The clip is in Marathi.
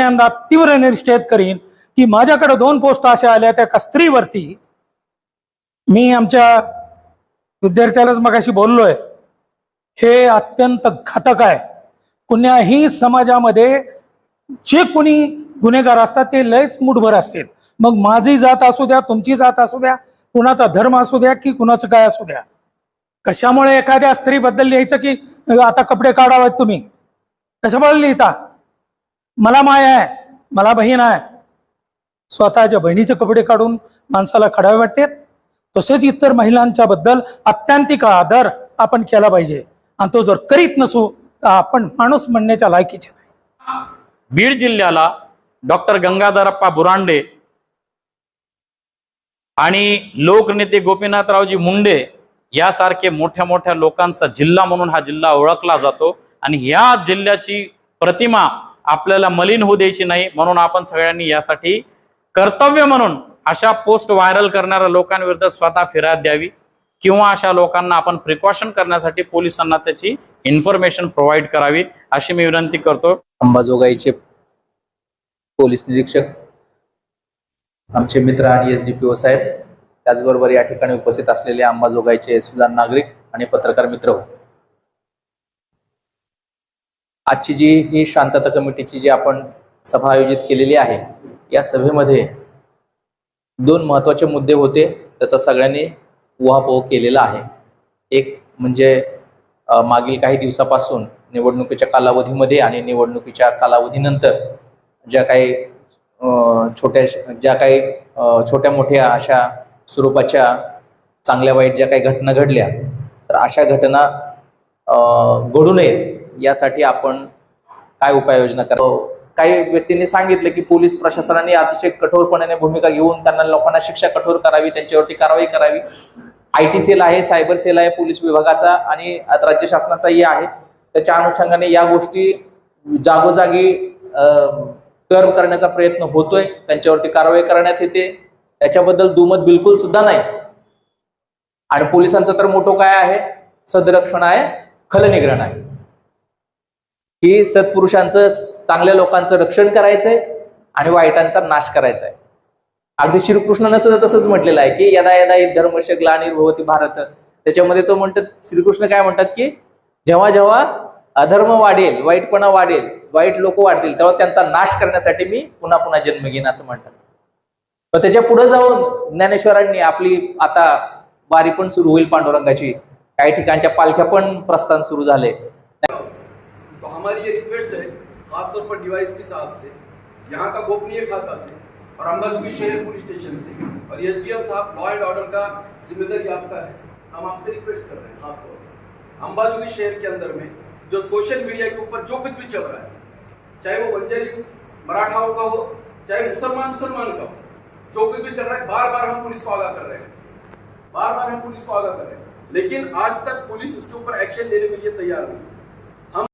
पहिल्यांदा तीव्र निश्चित करीन की माझ्याकडे दोन पोस्ट अशा आल्या त्या एका स्त्रीवरती. मी आमच्या विद्यार्थ्यालाच मगाशी बोललोय हे अत्यंत घातक आहे. कुण्याही समाजामध्ये जे कोणी गुन्हेगार असतात ते लयच मुठभर असतील. मग माझी जात असू द्या तुमची जात असू द्या कुणाचा धर्म असू द्या की कुणाचं काय असू द्या. कशामुळे एखाद्या स्त्रीबद्दल लिहायचं की आता कपडे काढावेत तुम्ही? कशामुळे लिहिता? मला माय आहे मला बहीण आहे. स्वतःच्या बहिणीचे कपडे काढून माणसाला खडावे वाटतात तसेच इतर महिलांच्या बद्दल आदर आपण केला पाहिजे. आणि तो जर करीत नसू तर आपण माणूस म्हणण्याच्या लायकीचे नाही. बीड जिल्ह्याला डॉक्टर गंगाधरप्पा बुरांडे आणि लोकनेते गोपीनाथरावजी मुंडे यासारखे मोठ्या मोठ्या लोकांचा जिल्हा म्हणून हा जिल्हा ओळखला जातो. आणि या जिल्ह्याची प्रतिमा आपल्याला मलिन होऊ द्यायची नाही म्हणून आपण सगळ्यांनी यासाठी कर्तव्य म्हणून अशा पोस्ट व्हायरल करणाऱ्या लोकांविरुद्ध स्वतः फिर्याद द्यावी किंवा अशा लोकांना आपण प्रिकॉशन करण्यासाठी पोलिसांना त्याची इन्फॉर्मेशन प्रोव्हाइड करावी अशी मी विनंती करतो अंबाजोगाईचे पोलीस निरीक्षक आमचे मित्र आणि एस डी पी ओ साहेब त्याचबरोबर या ठिकाणी उपस्थित असलेले अंबाजोगाईचे सुजान नागरिक आणि पत्रकार मित्र हो. आजची जी ही शांतता कमिटीची जी आपण सभा आयोजित केलेली आहे या सभेमध्ये दोन महत्त्वाचे मुद्दे होते त्याचा सगळ्यांनी उहापोह केलेला आहे. एक म्हणजे मागील काही दिवसापासून निवडणुकीच्या कालावधीमध्ये आणि निवडणुकीच्या कालावधीनंतर ज्या काही छोट्या ज्या काही छोट्या मोठ्या अशा स्वरूपाच्या चांगल्या वाईट ज्या काही घटना घडल्या तर अशा घटना घडू नयेत. यासाठी आपण काय उपाययोजना करा हो. काही व्यक्तींनी सांगितलं की पोलीस प्रशासनाने अतिशय कठोरपणाने भूमिका घेऊन त्यांना लोकांना शिक्षा कठोर करावी त्यांच्यावरती कारवाई करावी. आय टी सेल आहे सायबर सेल आहे पोलीस विभागाचा आणि राज्य शासनाचाही आहे. त्याच्या अनुषंगाने या गोष्टी जागोजागी कर्म करण्याचा प्रयत्न होतोय. त्यांच्यावरती कारवाई करण्यात येते. त्याच्याबद्दल दुमत बिलकुल सुद्धा नाही. आणि पोलिसांचं तर मोठं काय आहे? सदरक्षण आहे खलनिग्रहण आहे. की सत्पुरुषांचं चांगल्या लोकांचं रक्षण करायचंय आणि वाईटांचा नाश करायचा आहे अगदी श्रीकृष्णानं सुद्धा तसंच म्हटलेलं आहे की यदा यदा धर्मश ग्लानिर्भवती भारत त्याच्यामध्ये तो म्हणतात श्रीकृष्ण काय म्हणतात की जेव्हा जेव्हा अधर्म वाढेल वाईटपणा वाढेल वाईट लोक वाढतील तेव्हा त्यांचा नाश करण्यासाठी मी पुन्हा पुन्हा जन्म घेईन असं म्हणतात. तर त्याच्या पुढे जाऊन ज्ञानेश्वरांनी आपली आता वारी पण सुरू होईल पांडुरंगाची. काही ठिकाणच्या पालख्या पण प्रस्थान सुरू झाले. हमारी ये रिक्वेस्ट है, खासतौर पर डीवाईएसपी साहब से, यहाँ का गोपनीय खाता से और अम्बाजोगी शहर पुलिस स्टेशन से। और एसडीएम साहब लॉ एंड ऑर्डर का ज़िम्मेदारी आपका है। हम आपसे रिक्वेस्ट कर रहे हैं, खासतौर पर। अम्बाजोगी शहर के अंदर में जो सोशल मीडिया के ऊपर जो कुछ भी चल रहा है, चाहे वो बंजारी मराठाओं का हो, चाहे मुसलमान मुसलमान का हो, जो कुछ भी चल रहा है बार बार हम पुलिस को आगाह कर रहे हैं। बार बार हम पुलिस को आगाह कर रहे हैं। लेकिन आज तक पुलिस उसके ऊपर एक्शन लेने के लिए तैयार नहीं